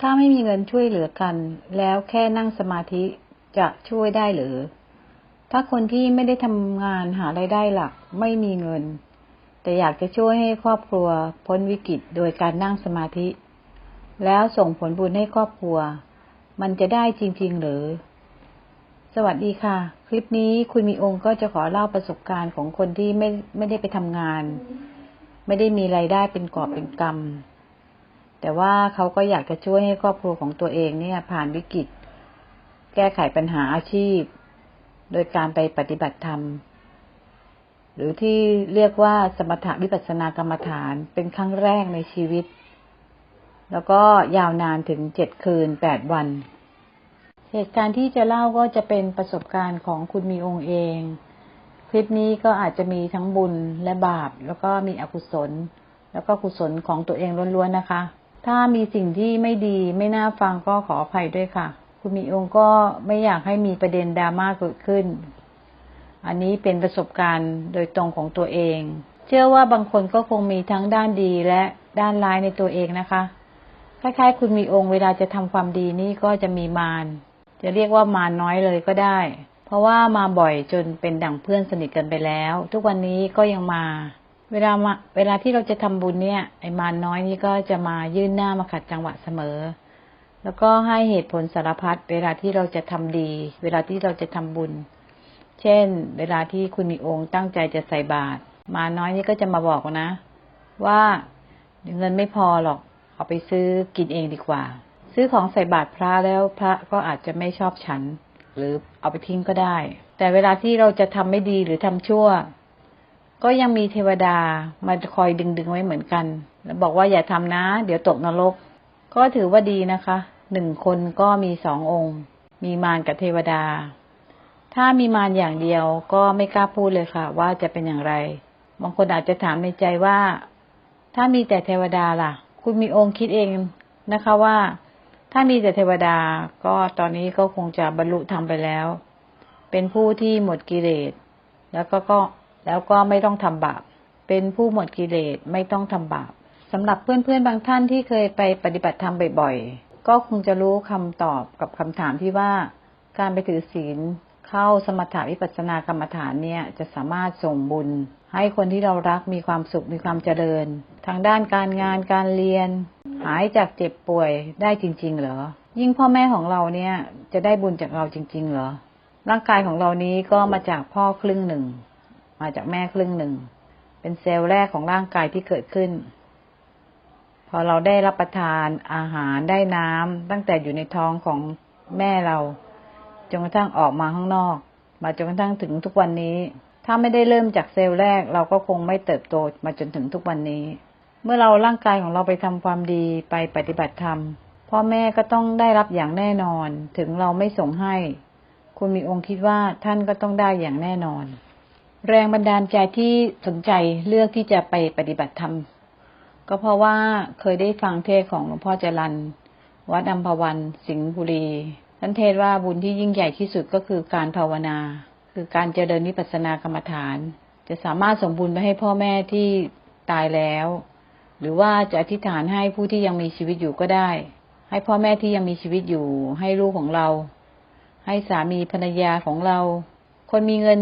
ถ้าไม่มีเงินช่วยเหลือกัน แล้วแค่นั่งสมาธิจะช่วยได้หรือ ถ้าคนที่ไม่ได้ทำงานหาไรายได้หลัก ไม่มีเงิน แต่อยากจะช่วยให้ครอบครัวพ้นวิกฤตโดยการนั่งสมาธิ แล้วส่งผลบุญให้ครอบครัว มันจะได้จริง ๆ หรือ สวัสดีค่ะ คลิปนี้คุณมีองค์ก็จะขอเล่าประสบการณ์ของคนที่ไม่ไม่ได้ไปทำงาน ไม่ได้มีไรายได้เป็นกอบเป็นกำ แต่ว่าเขาก็อยากจะช่วยให้ครอบครัวของตัวเองเนี่ย ผ่านวิกฤต แก้ไขปัญหาอาชีพ โดยการไปปฏิบัติธรรม หรือที่เรียกว่าสมถะวิปัสสนากรรมฐานเป็นครั้งแรกในชีวิต แล้วก็ยาวนานถึงเจ็ดคืนแปดวัน เหตุการณ์ที่จะเล่าก็จะเป็นประสบการณ์ของคุณมีองค์เอง คลิปนี้ก็อาจจะมีทั้งบุญและบาป แล้วก็มีอกุศล แล้วก็กุศลของตัวเองล้วนๆนะคะ ถ้ามีสิ่งที่ไม่ดีไม่น่าฟังก็ขออภัยด้วยค่ะ คุณมีองค์ก็ไม่อยากให้มีประเด็นดราม่าเกิดขึ้น อันนี้เป็นประสบการณ์โดยตรงของตัวเอง เชื่อว่าบางคนก็คงมีทั้งด้านดีและด้านร้ายในตัวเองนะคะ คล้ายๆ คุณมีองค์เวลาจะทำความดีนี่ก็จะมีมาร จะเรียกว่ามารน้อยเลยก็ได้ เพราะว่ามาบ่อยจนเป็นดั่งเพื่อนสนิทกันไปแล้ว ทุกวันนี้ก็ยังมา เวลามาเวลาที่เราจะทำบุญเนี่ยไอ้มารน้อยนี่ก็จะมายื่นหน้ามาขัดจังหวะเสมอ แล้วก็ให้เหตุผลสารพัดเวลาที่เราจะทำดี เวลาที่เราจะทำบุญ เช่น เวลาที่คุณมีองค์ตั้งใจจะใส่บาตรมาน้อยนี่ก็จะมาบอกนะ ว่าเงินไม่พอหรอก เอาไปซื้อกินเองดีกว่า ซื้อของใส่บาตรพระแล้วพระก็อาจจะไม่ชอบฉัน หรือเอาไปทิ้งก็ได้ แต่เวลาที่เราจะทำไม่ดีหรือทำชั่ว ก็ยังมีเทวดามาคอยดึงดึงไว้เหมือนกัน แล้วบอกว่าอย่าทำนะ เดี๋ยวตกนรก ก็ถือว่าดีนะคะหนึ่งคนก็มีสององค์ มีมารกับเทวดา ถ้ามีมารอย่างเดียวก็ไม่กล้าพูดเลยค่ะ ว่าจะเป็นอย่างไร บางคนอาจจะถามในใจว่า ถ้ามีแต่เทวดาล่ะ คุณมีองค์คิดเองนะคะว่า ถ้ามีแต่เทวดาก็ตอนนี้ก็คงจะบรรลุธรรมไปแล้ว เป็นผู้ที่หมดกิเลสแล้วก็ก็ แล้วก็ไม่ต้องทำบาป เป็นผู้หมดกิเลสไม่ต้องทำบาปสำหรับเพื่อนๆบางท่านที่เคยไปปฏิบัติธรรมบ่อยๆ ก็คงจะรู้คำตอบกับคำถามที่ว่า การไปถือศีลเข้าสมถะวิปัสสนากรรมฐานเนี่ยจะสามารถส่งบุญ ให้คนที่เรารักมีความสุขมีความเจริญ ทางด้านการงานการเรียน หายจากเจ็บป่วยได้จริง ๆ เหรอ ยิ่งพ่อแม่ของเราเนี่ยจะได้บุญจากเราจริง ๆ เหรอร่างกายของเรานี้ก็มาจากพ่อครึ่งหนึ่ง มาจากแม่ครึ่งหนึ่ง เป็นเซลล์แรกของร่างกายที่เกิดขึ้น พอเราได้รับประทานอาหารได้น้ำตั้งแต่อยู่ในท้องของแม่เราจนกระทั่งออกมาข้างนอก มาจนกระทั่งถึงทุกวันนี้ ถ้าไม่ได้เริ่มจากเซลล์แรก เราก็คงไม่เติบโตมาจนถึงทุกวันนี้ เมื่อเราร่างกายของเราไปทำความดีไปปฏิบัติธรรมพ่อแม่ก็ต้องได้รับอย่างแน่นอน ถึงเราไม่ส่งให้ คุณมีองค์คิดว่าท่านก็ต้องได้อย่างแน่นอน แรงบันดาลใจที่สนใจเลือกที่จะไปปฏิบัติธรรม ก็เพราะว่าเคยได้ฟังเทศของหลวงพ่อจรันวัดอัมพวันสิงห์บุรีท่านเทศว่าบุญที่ยิ่งใหญ่ที่สุดก็คือการภาวนา คือการเจริญวิปัสสนากรรมฐาน จะสามารถสมบูรณ์ไปให้พ่อแม่ที่ตายแล้ว หรือว่าจะอธิษฐานให้ผู้ที่ยังมีชีวิตอยู่ก็ได้ ให้พ่อแม่ที่ยังมีชีวิตอยู่ ให้ลูกของเรา ให้สามีภรรยาของเรา คนมีเงิน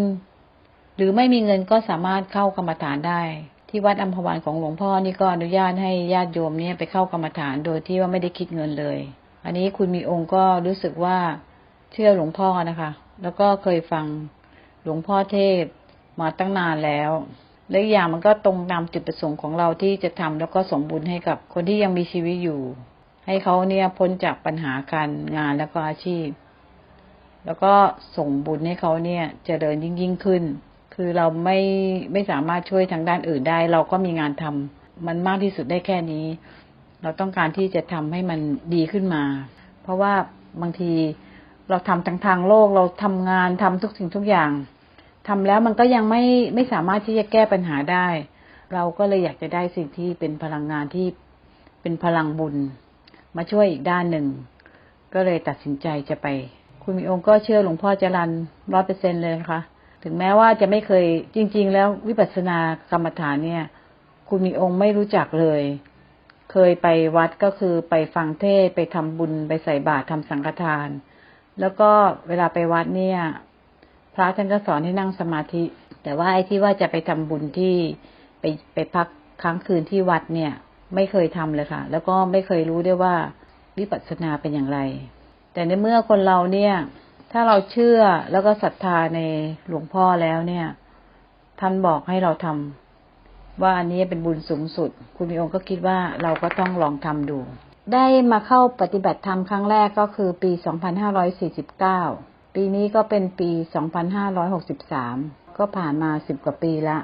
หรือไม่มีเงินก็สามารถเข้ากรรมฐานได้ ที่วัดอัมพวันของหลวงพ่อนี่ก็อนุญาตให้ญาติโยมเนี่ยไปเข้ากรรมฐานโดยที่ว่าไม่ได้คิดเงินเลย อันนี้คุณมีองค์ก็รู้สึกว่าเชื่อหลวงพ่อนะคะ แล้วก็เคยฟังหลวงพ่อเทศมาตั้งนานแล้วและอีกอย่างมันก็ตรงตามจุดประสงค์ของเราที่จะทำแล้วก็ส่งบุญให้กับคนที่ยังมีชีวิตอยู่ ให้เขาเนี่ยพ้นจากปัญหาการงานแล้วก็อาชีพ แล้วก็ส่งบุญให้เขาเนี่ยจเจริญยิ่งยิ่งขึ้น คือเราไม่ไม่สามารถช่วยทางด้านอื่นได้ เราก็มีงานทำมันมากที่สุดได้แค่นี้ เราต้องการที่จะทำให้มันดีขึ้นมา เพราะว่าบางทีเราทำทางทางโลก เราทำงานทำทุกสิ่งทุกอย่างทำแล้วมันก็ยังไม่ไม่สามารถที่จะแก้ปัญหาได้ เราก็เลยอยากจะได้สิ่งที่เป็นพลังงานที่เป็นพลังบุญ มาช่วยอีกด้านหนึ่ง ก็เลยตัดสินใจจะไป คุณมีองค์ก็เชื่อหลวงพ่อจรันร้อยเปอร์เซ็นเลยนะคะ ถึงแม้ว่าจะไม่เคยจริง ๆ แล้ววิปัสสนากรรมฐานเนี่ย คุณมีองค์ไม่รู้จักเลย เคยไปวัดก็คือไปฟังเทศไปทำบุญไปใส่บาตรทำสังฆทาน แล้วก็เวลาไปวัดเนี่ย พระท่านก็สอนให้นั่งสมาธิ แต่ว่าไอ้ที่ว่าจะไปทำบุญที่ไปไปพักค้างคืนที่วัดเนี่ย ไม่เคยทำเลยค่ะ แล้วก็ไม่เคยรู้ด้วยว่าวิปัสสนาเป็นอย่างไร แต่ในเมื่อคนเราเนี่ย ถ้าเราเชื่อแล้วก็ศรัทธาในหลวงพ่อแล้วเนี่ย ท่านบอกให้เราทำว่าอันนี้เป็นบุญสูงสุด คุณมีองค์ก็คิดว่าเราก็ต้องลองทำดู ได้มาเข้าปฏิบัติธรรมครั้งแรกก็คือปี 2549 ปีนี้ก็เป็นปี 2563 ก็ผ่านมาสิบกว่าปีละ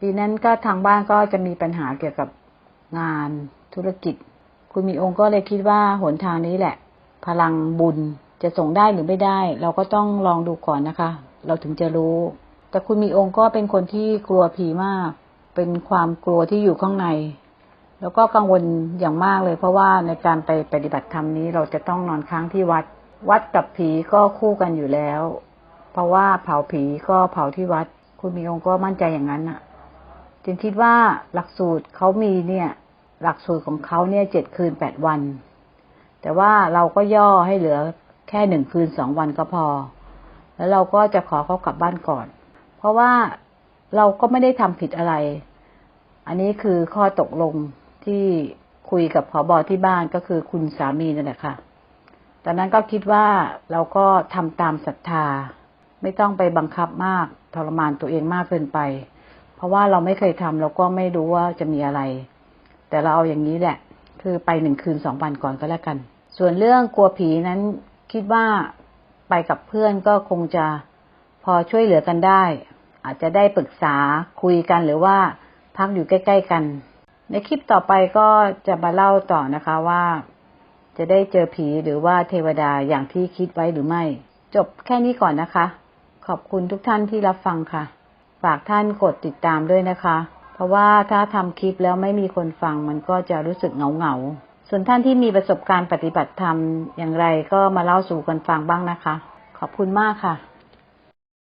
ปีนั้นก็ทางบ้านก็จะมีปัญหาเกี่ยวกับงานธุรกิจ คุณมีองค์ก็เลยคิดว่าหนทางนี้แหละ พลังบุญ จะส่งได้หรือไม่ได้ เราก็ต้องลองดูก่อนนะคะ เราถึงจะรู้ แต่คุณมีองค์ก็เป็นคนที่กลัวผีมาก เป็นความกลัวที่อยู่ข้างใน แล้วก็กังวลอย่างมากเลย เพราะว่าในการไปปฏิบัติธรรมนี้ เราจะต้องนอนค้างที่วัด วัดกับผีก็คู่กันอยู่แล้ว เพราะว่าเผาผีก็เผาที่วัด คุณมีองค์ก็มั่นใจอย่างนั้นน่ะจึงคิดว่าหลักสูตรเขามีเนี่ย หลักสูตรของเขาเนี่ยเจ็ดคืนแปดวัน แต่ว่าเราก็ย่อให้เหลือ ค่หนึ่งคืนสองวันก็พอ แล้วเราก็จะขอเขากลับบ้านก่อน เพราะว่าเราก็ไม่ได้ทำผิดอะไร อันนี้คือข้อตกลงที่คุยกับผอบอที่บ้านก็คือคุณสามีนั่นแหละค่ะตอนนั้นก็คิดว่าเราก็ทำตามศรัทธา ไม่ต้องไปบังคับมากทรมานตัวเองมากเกินไป เพราะว่าเราไม่เคยทำเราก็ไม่รู้ว่าจะมีอะไร แต่เราเอาอย่างนี้แหละ คือไปหนึ่งคืนสองวันก่อนก็แล้วกัน ส่วนเรื่องกลัวผีนั้น คิดว่าไปกับเพื่อนก็คงจะพอช่วยเหลือกันได้ อาจจะได้ปรึกษาคุยกันหรือว่าพักอยู่ใกล้ ๆ กัน ในคลิปต่อไปก็จะมาเล่าต่อนะคะว่า จะได้เจอผีหรือว่าเทวดาอย่างที่คิดไว้หรือไม่ จบแค่นี้ก่อนนะคะ ขอบคุณทุกท่านที่รับฟังค่ะ ฝากท่านกดติดตามด้วยนะคะ เพราะว่าถ้าทำคลิปแล้วไม่มีคนฟังมันก็จะรู้สึกเหงาเหงาๆ ส่วนท่านที่มีประสบการณ์ปฏิบัติธรรมอย่างไรก็มาเล่าสู่กันฟังบ้างนะคะ ขอบคุณมากค่ะ